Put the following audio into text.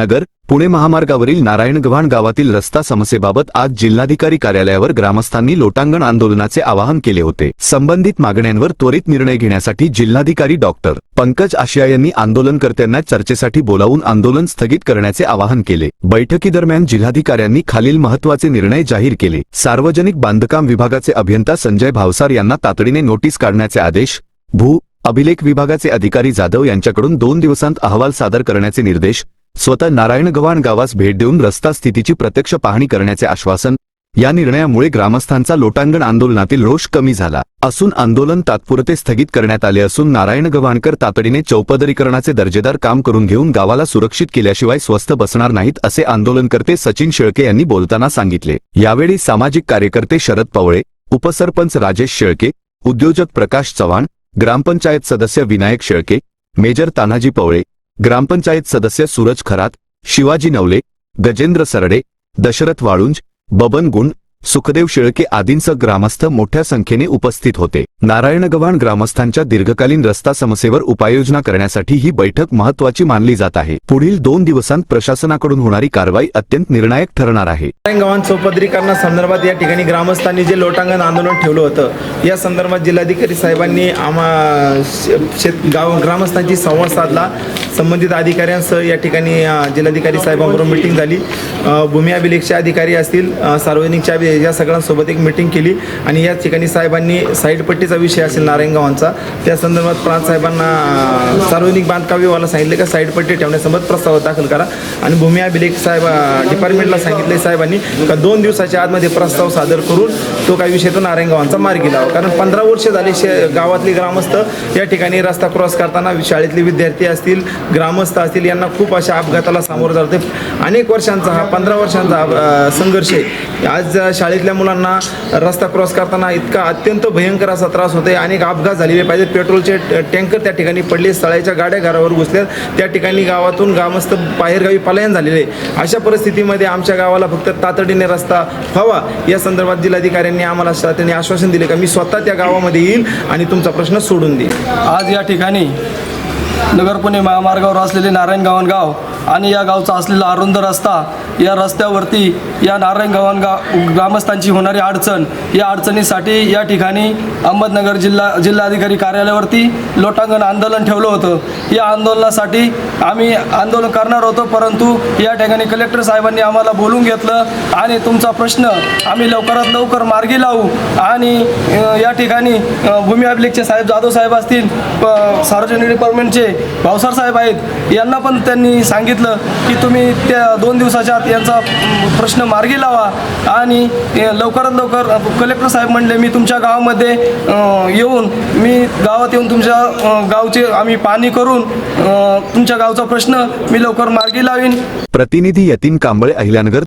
नगर पुणे महामार्गावरील नारायणगव्हाण गावातील रस्ता समस्येबाबत आज जिल्हाधिकारी कार्यालयावर ग्रामस्थांनी लोटांगण आंदोलनाचे आवाहन केले होते. संबंधित मागण्यांवर त्वरित निर्णय घेण्यासाठी जिल्हाधिकारी डॉक्टर पंकज आशिया यांनी आंदोलनकर्त्यांना चर्चेसाठी बोलावून आंदोलन स्थगित करण्याचे आवाहन केले. बैठकीदरम्यान जिल्हाधिकाऱ्यांनी खालील महत्त्वाचे निर्णय जाहीर केले. सार्वजनिक बांधकाम विभागाचे अभियंता संजय भावसार यांना तातडीने नोटीस काढण्याचे आदेश भू अभिलेख विभागाचे अधिकारी जाधव यांच्याकडून दोन दिवसांत अहवाल सादर करण्याचे निर्देश स्वतः नारायणगव्हाण गावास भेट देऊन रस्ता स्थितीची प्रत्यक्ष पाहणी करण्याचे आश्वासन या निर्णयामुळे ग्रामस्थांचा लोटांगण आंदोलनातील रोष कमी झाला. असून आंदोलन तात्पुरते स्थगित करण्यात आले असून नारायण गव्हाणकर तातडीने चौपदरीकरणाचे दर्जेदार काम करून घेऊन गावाला सुरक्षित केल्याशिवाय स्वस्थ बसणार नाहीत असे आंदोलनकर्ते सचिन शेळके यांनी बोलताना सांगितले. यावेळी सामाजिक कार्यकर्ते शरद पवळे उपसरपंच राजेश शेळके उद्योजक प्रकाश चव्हाण ग्रामपंचायत सदस्य विनायक शेळके मेजर तानाजी पवळे ग्रामपंचायत सदस्य सूरज खरात शिवाजी नवले गजेंद्र सरडे दशरथ वाळुंज बबन गुंड सुखदेव शेळके आदींसह ग्रामस्थ मोठ्या संख्येने उपस्थित होते. नारायणगव्हाण ग्रामस्थांच्या दीर्घकालीन रस्ता समस्येवर उपाययोजना करण्यासाठी ही बैठक महत्वाची मानली जात आहे. पुढील दोन दिवसांत प्रशासनाकडून होणारी कारवाई अत्यंत निर्णायक ठरणार आहे. नारायणगव्हाण चौपदरीकरणा संदर्भात या ठिकाणी ग्रामस्थांनी जे लोटांगण आंदोलन ठेवलं होतं या संदर्भात जिल्हाधिकारी साहेबांनी आम्हा गाव ग्रामस्थांची संवाद साधला. संबंधित अधिकाऱ्यांसह या ठिकाणी जिल्हाधिकारी साहेबांबरोबर मिटिंग झाली. भूमी अभिलेखचे अधिकारी असतील सार्वजनिकच्या या सगळ्यांसोबत एक मिटिंग केली. आणि या ठिकाणी साहेबांनी साईडपट्टीचा विषय असेल नारायणगावांचा त्या संदर्भात प्रांत साहेबांना सार्वजनिक बांधकाम विभागाला सांगितले का साईडपट्टी ठेवण्यासंबंध प्रस्ताव दाखल करा. आणि भूमी अभिलेख साहेब डिपार्टमेंटला सांगितले साहेबांनी का दोन दिवसाच्या आतमध्ये प्रस्ताव सादर करून तो काही विषय तो नारायणगावांचा मार्गी लावा. कारण पंधरा वर्ष झाले शे गावातले ग्रामस्थ या ठिकाणी रस्ता क्रॉस करताना शाळेतले विद्यार्थी असतील ग्रामस्थ असतील यांना खूप अशा अपघाताला सामोरं जाते अनेक वर्षांचा हा पंधरा वर्षांचा संघर्ष आहे. आज शाळेतल्या मुलांना रस्ता क्रॉस करताना इतका अत्यंत भयंकर असा त्रास होतोय. अनेक अपघात झालेले पाहिजेत. पेट्रोलचे टँकर त्या ठिकाणी पडले. स्थळाच्या गाड्या घरावर घुसल्यात त्या ठिकाणी गावातून ग्रामस्थ बाहेरगावी पलायन झालेले आहे. अशा परिस्थितीमध्ये आमच्या गावाला फक्त तातडीने रस्ता व्हावा. या संदर्भात जिल्हाधिकाऱ्यांनी आम्हाला त्यांनी आश्वासन दिले का मी स्वतः त्या गावामध्ये येईल आणि तुमचा प्रश्न सोडून देईल आज या ठिकाणी नगर पुणे महामार्गावर असलेले नारायणगावन गाव आणि या गावचा असलेला अरुंद रस्ता या रस्त्यावरती या नारायण गाव ग्रामस्थांची होणारी अडचण या अडचणीसाठी या ठिकाणी अहमदनगर जिल्हा जिल्हाधिकारी कार्यालयावरती लोटांगण आंदोलन ठेवलं होतं. या आंदोलनासाठी आम्ही आंदोलन करणार होतो परंतु या ठिकाणी कलेक्टर साहेबांनी आम्हाला बोलून घेतलं आणि तुमचा प्रश्न आम्ही लवकरात लवकर मार्गी लावू आणि या ठिकाणी भूमी अभिलेखचे साहेब जाधव साहेब असतील प- सार्वजनिक डिपार्टमेंटचे भावसार साहेब आहेत यांना पण त्यांनी सांगितलं की तुम्ही त्या दोन दिवसाच्या आत यांचा प्रश्न मार्गी लावा. आणि लवकरात लवकर कलेक्टर साहेब म्हणले मी तुमच्या गावामध्ये येऊन मी गावात येऊन तुमच्या गावचे आम्ही पाणी करून तुमच्या गावचा प्रश्न मी लवकर मार्गी लावीन. प्रतिनिधी यतीन कांबळे अहिल्यानगर